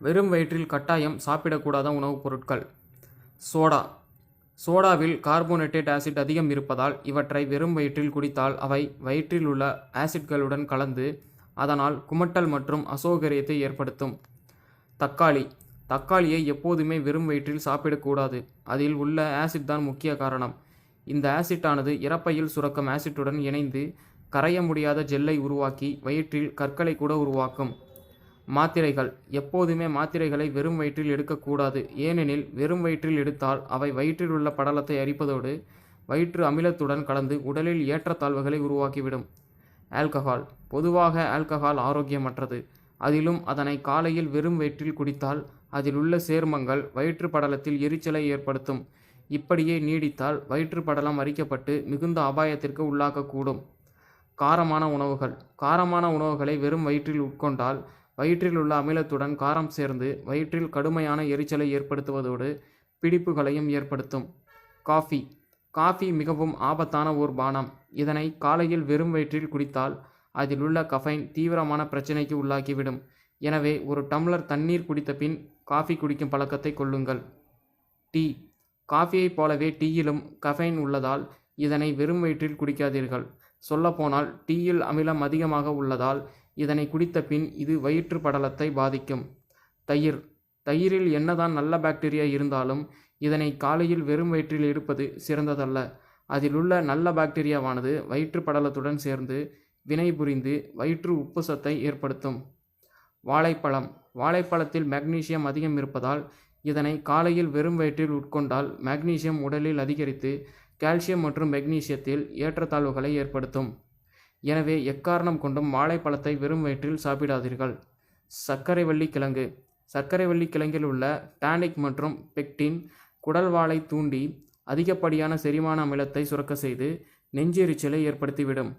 வெறும் வயிற்றில் கட்டாயம் சாப்பிடக்கூடாத உணவுப் பொருட்கள். சோடா. சோடாவில் கார்போனேட்டட் ஆசிட் அதிகம் இருப்பதால் இவற்றை வெறும் வயிற்றில் குடித்தால் அவை வயிற்றில் உள்ள ஆசிட்களுடன் கலந்து அதனால் குமட்டல் மற்றும் அசௌகரியத்தை ஏற்படுத்தும். தக்காளி. தக்காளியை எப்போதுமே வெறும் வயிற்றில் சாப்பிடக்கூடாது. அதில் உள்ள ஆசிட் தான் முக்கிய காரணம். இந்த ஆசிட்டானது இறப்பையில் சுரக்கும் ஆசிட்டுடன் இணைந்து கரைய முடியாத ஜெல்லை உருவாக்கி வயிற்றில் கற்களை கூட உருவாக்கும். மாத்திரைகள். எப்போதுமே மாத்திரைகளை வெறும் வயிற்றில் எடுக்கக்கூடாது. ஏனெனில் வெறும் வயிற்றில் எடுத்தால் அவை வயிற்றில் உள்ள படலத்தை அரிப்பதோடு வயிற்று அமிலத்துடன் கலந்து உடலில் ஏற்றத்தாழ்வுகளை உருவாக்கிவிடும். ஆல்கஹால். பொதுவாக ஆல்கஹால் ஆரோக்கியமற்றது. அதிலும் அதனை காலையில் வெறும் வயிற்றில் குடித்தால் அதில் உள்ள சேர்மங்கள் வயிற்று படலத்தில் எரிச்சலை ஏற்படுத்தும். இப்படியே நீடித்தால் வயிற்று படலம் அரிக்கப்பட்டு மிகுந்த அபாயத்திற்கு உள்ளாக்கக்கூடும். காரமான உணவுகள். காரமான உணவுகளை வெறும் வயிற்றில் உட்கொண்டால் வயிற்றில் உள்ள அமிலத்துடன் காரம் சேர்ந்து வயிற்றில் கடுமையான எரிச்சலை ஏற்படுத்துவதோடு பிடிப்புகளையும் ஏற்படுத்தும். காஃபி. காஃபி மிகவும் ஆபத்தான ஓர் பானம். இதனை காலையில் வெறும் வயிற்றில் குடித்தால் அதில் உள்ள கஃபைன் தீவிரமான பிரச்சனைக்கு உள்ளாக்கிவிடும் எனவே ஒரு டம்ளர் தண்ணீர் குடித்த பின் காஃபி குடிக்கும் பழக்கத்தை கொள்ளுங்கள். டீ. காஃபியைப் போலவே டீயிலும் கஃபைன் உள்ளதால் இதனை வெறும் வயிற்றில் குடிக்காதீர்கள். சொல்லப்போனால் டீயில் அமிலம் அதிகமாக உள்ளதால் இதனை குடித்த பின் இது வயிற்று படலத்தை பாதிக்கும். தயிர். தயிரில் என்னதான் நல்ல பாக்டீரியா இருந்தாலும் இதனை காலையில் வெறும் வயிற்றில் எடுப்பது சிறந்ததல்ல. அதில் உள்ள நல்ல பாக்டீரியாவானது வயிற்று படலத்துடன் சேர்ந்து வினைபுரிந்து வயிற்று உப்புசத்தை ஏற்படுத்தும். வாழைப்பழம். வாழைப்பழத்தில் மெக்னீசியம் அதிகம் இருப்பதால் இதனை காலையில் வெறும் வயிற்றில் உட்கொண்டால் மெக்னீசியம் உடலில் அதிகரித்து கால்சியம் மற்றும் மெக்னீசியத்தில் ஏற்றத்தாழ்வுகளை ஏற்படுத்தும். எனவே எக்காரணம் கொண்டும் வாழைப்பழத்தை வெறும் வயிற்றில் சாப்பிடாதீர்கள். சர்க்கரை வள்ளி கிழங்கு. சர்க்கரைவள்ளி கிழங்கில் உள்ள டானிக் மற்றும் பெக்டின் குடல்வாலை தூண்டி அதிகப்படியான செரிமான அமிலத்தை சுரக்க செய்து நெஞ்செரிச்சலை ஏற்படுத்திவிடும்.